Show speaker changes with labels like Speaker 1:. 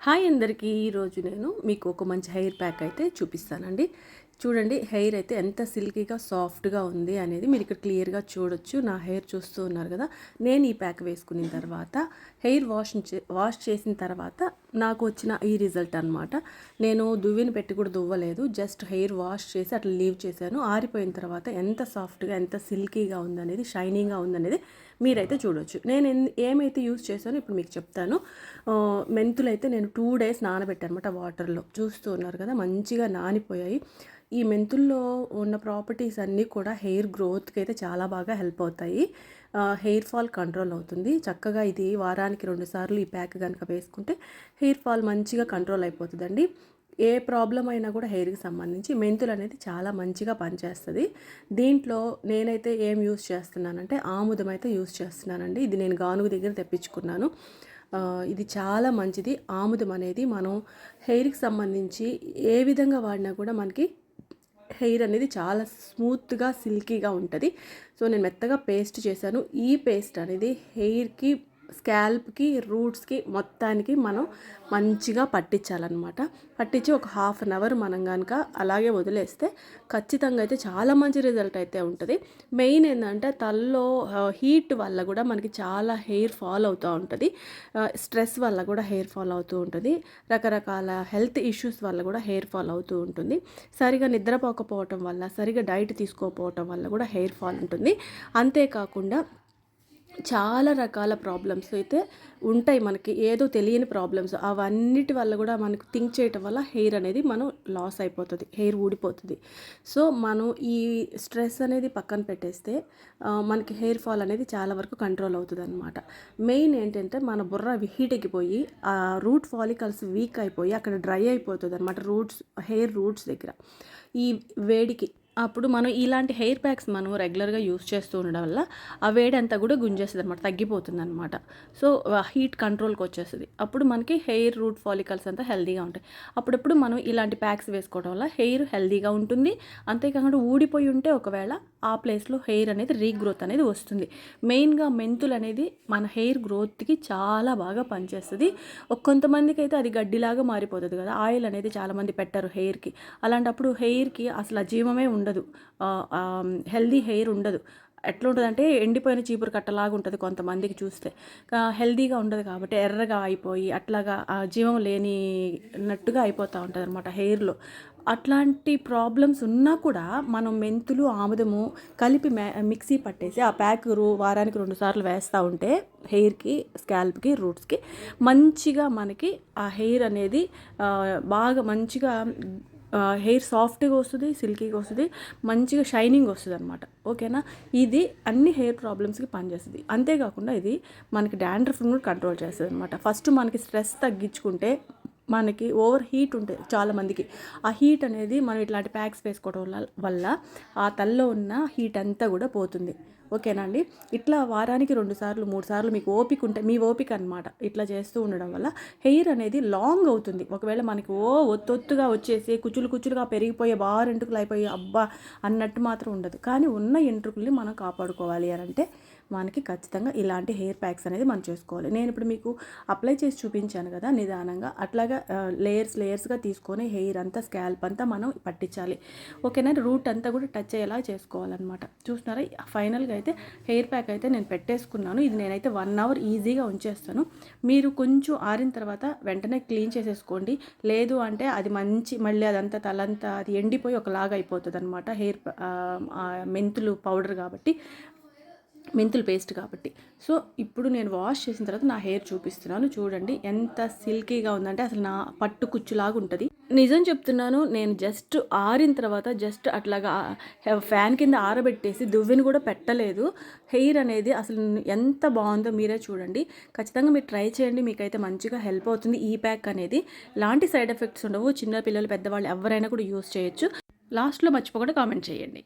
Speaker 1: Hi అందరికీ. ఈరోజు నేను మీకు ఒక మంచి హెయిర్ ప్యాక్ అయితే చూపిస్తానండి. చూడండి హెయిర్ అయితే ఎంత సిల్కీగా సాఫ్ట్గా ఉంది అనేది మీరు ఇక్కడ క్లియర్గా చూడొచ్చు. నా హెయిర్ చూస్తూ ఉన్నారు కదా. నేను ఈ ప్యాక్ వేసుకున్న తర్వాత హెయిర్ వాష్ వాష్ చేసిన తర్వాత నాకు వచ్చిన ఈ రిజల్ట్ అనమాట నేను దువ్విని పెట్టి కూడా దువ్వలేదు. జస్ట్ హెయిర్ వాష్ చేసి అట్లా లీవ్ చేశాను. ఆరిపోయిన తర్వాత ఎంత సాఫ్ట్గా ఎంత సిల్కీగా ఉందనేది షైనింగ్గా ఉందనేది మీరైతే చూడొచ్చు. నేను ఏమైతే యూస్ చేశానో ఇప్పుడు మీకు చెప్తాను. మెంతులు అయితే నేను టూ డేస్ నానబెట్టాను అనమాట వాటర్లో. చూస్తూ ఉన్నారు కదా మంచిగా నానిపోయాయి. ఈ మెంతుల్లో ఉన్న ప్రాపర్టీస్ అన్నీ కూడా హెయిర్ గ్రోత్కి అయితే చాలా బాగా హెల్ప్ అవుతాయి. హెయిర్ ఫాల్ కంట్రోల్ అవుతుంది. చక్కగా ఇది వారానికి రెండుసార్లు ఈ ప్యాక్ కనుక వేసుకుంటే హెయిర్ ఫాల్ మంచిగా కంట్రోల్ అయిపోతుందండి. ఏ ప్రాబ్లం అయినా కూడా హెయిర్కి సంబంధించి మెంతులు అనేది చాలా మంచిగా పనిచేస్తుంది. దీంట్లో నేనైతే ఏం యూస్ చేస్తున్నానంటే ఆముదం అయితే యూస్ చేస్తున్నానండి. ఇది నేను గానుగు దగ్గర తెప్పించుకున్నాను. ఇది చాలా మంచిది. ఆముదం అనేది మనం హెయిర్కి సంబంధించి ఏ విధంగా వాడినా కూడా మనకి హెయిర్ అనేది చాలా స్మూత్గా సిల్కీగా ఉంటుంది. సో నేను మెత్తగా పేస్ట్ చేశాను. ఈ పేస్ట్ అనేది హెయిర్కి స్కాల్ప్కి రూట్స్కి మొత్తానికి మనం మంచిగా పట్టించాలన్నమాట. పట్టించి ఒక హాఫ్ అన్ అవర్ మనం కనుక అలాగే వదిలేస్తే ఖచ్చితంగా అయితే చాలా మంచి రిజల్ట్ అయితే ఉంటుంది. మెయిన్ ఏంటంటే తలలో హీట్ వల్ల కూడా మనకి చాలా హెయిర్ ఫాల్ అవుతూ ఉంటుంది. స్ట్రెస్ వల్ల కూడా హెయిర్ ఫాల్ అవుతూ ఉంటుంది. రకరకాల హెల్త్ ఇష్యూస్ వల్ల కూడా హెయిర్ ఫాల్ అవుతూ ఉంటుంది. సరిగా నిద్రపోకపోవటం వల్ల సరిగా డైట్ తీసుకోకపోవటం వల్ల కూడా హెయిర్ ఫాల్ ఉంటుంది. అంతేకాకుండా చాలా రకాల ప్రాబ్లమ్స్ అయితే ఉంటాయి మనకి. ఏదో తెలియని ప్రాబ్లమ్స్. అవన్నిటి వల్ల కూడా మనకు థింక్ చేయటం వల్ల హెయిర్ అనేది మనం లాస్ అయిపోతుంది. హెయిర్ ఊడిపోతుంది. సో మనం ఈ స్ట్రెస్ అనేది పక్కన పెట్టేస్తే మనకి హెయిర్ ఫాల్ అనేది చాలా వరకు కంట్రోల్ అవుతుంది అనమాట మెయిన్ ఏంటంటే మన బుర్ర హీట్ ఎక్కిపోయి ఆ రూట్ ఫాలికల్స్ వీక్ అయిపోయి అక్కడ డ్రై అయిపోతుంది అనమాట రూట్స్ హెయిర్ రూట్స్ దగ్గర. ఈ వేడికి అప్పుడు మనం ఇలాంటి హెయిర్ ప్యాక్స్ మనం రెగ్యులర్గా యూస్ చేస్తూ ఉండడం వల్ల ఆ వేడి అంతా కూడా గుంజేస్తుంది అనమాట తగ్గిపోతుంది అనమాట సో హీట్ కంట్రోల్కి వచ్చేస్తుంది. అప్పుడు మనకి హెయిర్ రూట్ ఫాలికల్స్ అంతా హెల్దీగా ఉంటాయి. అప్పుడప్పుడు మనం ఇలాంటి ప్యాక్స్ వేసుకోవడం వల్ల హెయిర్ హెల్దీగా ఉంటుంది. అంతేకాకుండా ఊడిపోయి ఉంటే ఒకవేళ ఆ ప్లేస్లో హెయిర్ అనేది రీగ్రోత్ అనేది వస్తుంది. మెయిన్గా మెంతులు అనేది మన హెయిర్ గ్రోత్కి చాలా బాగా పనిచేస్తుంది. కొంతమందికి అయితే అది గడ్డిలాగా మారిపోతుంది కదా ఆయిల్ అనేది చాలామంది పెట్టారు హెయిర్కి. అలాంటప్పుడు హెయిర్కి అసలు జీవమే ఉండదు. హెల్దీ హెయిర్ ఉండదు. ఎట్లా ఉంటుందంటే ఎండిపోయిన చీపురు కట్టలాగా ఉంటుంది కొంతమందికి చూస్తే. హెల్దీగా ఉండదు కాబట్టి ఎర్రగా అయిపోయి అట్లాగా జీవం లేనినట్టుగా అయిపోతూ ఉంటుంది అనమాట హెయిర్లో. అట్లాంటి ప్రాబ్లమ్స్ ఉన్నా కూడా మనం మెంతులు ఆముదము కలిపి మిక్సీ పట్టేసి ఆ ప్యాక్ వారానికి రెండు సార్లు వేస్తూ ఉంటే హెయిర్కి స్కాల్ప్కి రూట్స్కి మంచిగా మనకి ఆ హెయిర్ అనేది బాగా మంచిగా హెయిర్ సాఫ్ట్గా వస్తుంది సిల్కీగా వస్తుంది మంచిగా షైనింగ్ వస్తుంది అనమాట ఓకేనా? ఇది అన్ని హెయిర్ ప్రాబ్లమ్స్కి పనిచేస్తుంది. అంతేకాకుండా ఇది మనకి డాండ్రఫ్ని కూడా కంట్రోల్ చేస్తుంది అనమాట ఫస్ట్ మనకి స్ట్రెస్ తగ్గించుకుంటే మనకి ఓవర్ హీట్ ఉంటుంది చాలామందికి ఆ హీట్ అనేది మనం ఇట్లాంటి ప్యాక్స్ వేసుకోవడం వల్ల ఆ తల్లో ఉన్న హీట్ అంతా కూడా పోతుంది. ఓకేనా అండి ఇట్లా వారానికి రెండు సార్లు మూడు సార్లు మీకు ఓపిక ఉంటే మీ ఓపిక అనమాట ఇట్లా చేస్తూ ఉండడం వల్ల హెయిర్ అనేది లాంగ్ అవుతుంది. ఒకవేళ మనకి ఓ ఒత్తొత్తుగా వచ్చేసి కుచులు కుచులుగా పెరిగిపోయే బాగా ఎంట్రుకలు అయిపోయి అబ్బా అన్నట్టు మాత్రం ఉండదు. కానీ ఉన్న ఎంట్రుకుల్ని మనం కాపాడుకోవాలి అని అంటే మనకి ఖచ్చితంగా ఇలాంటి హెయిర్ ప్యాక్స్ అనేది మనం చేసుకోవాలి. నేను ఇప్పుడు మీకు అప్లై చేసి చూపించాను కదా నిదానంగా. అట్లాగా లేయర్స్ లేయర్స్గా తీసుకొని హెయిర్ అంతా స్కాల్ప్ అంతా మనం పట్టించాలి. ఓకేనా? రూట్ అంతా కూడా టచ్ అయ్యేలా చేసుకోవాలన్నమాట. చూస్తున్నారా? ఫైనల్గా అయితే హెయిర్ ప్యాక్ అయితే నేను పెట్టేసుకున్నాను. ఇది నేనైతే వన్ అవర్ ఈజీగా ఉంచేస్తాను. మీరు కొంచెం ఆరిన తర్వాత వెంటనే క్లీన్ చేసేసుకోండి. లేదు అంటే అది మంచి మళ్ళీ అదంతా తలంతా అది ఎండిపోయి ఒకలాగా అయిపోతుంది అనమాట హెయిర్ మెంతులు పౌడర్ కాబట్టి. మెంతులు పేస్ట్ కాబట్టి. సో ఇప్పుడు నేను వాష్ చేసిన తర్వాత నా హెయిర్ చూపిస్తున్నాను. చూడండి ఎంత సిల్కీగా ఉందంటే అసలు నా పట్టు కుచ్చులాగా ఉంటుంది. నిజం చెప్తున్నాను నేను జస్ట్ ఆరిన తర్వాత జస్ట్ అట్లాగా ఫ్యాన్ కింద ఆరబెట్టేసి దువ్విని కూడా పెట్టలేదు. హెయిర్ అనేది అసలు ఎంత బాగుందో మీరే చూడండి. ఖచ్చితంగా మీరు ట్రై చేయండి మీకైతే మంచిగా హెల్ప్ అవుతుంది ఈ ప్యాక్ అనేది. లాంటి సైడ్ ఎఫెక్ట్స్ ఉండవు చిన్న పిల్లలు పెద్దవాళ్ళు ఎవరైనా కూడా యూస్ చేయొచ్చు. లాస్ట్లో మర్చిపోకుండా కామెంట్ చేయండి.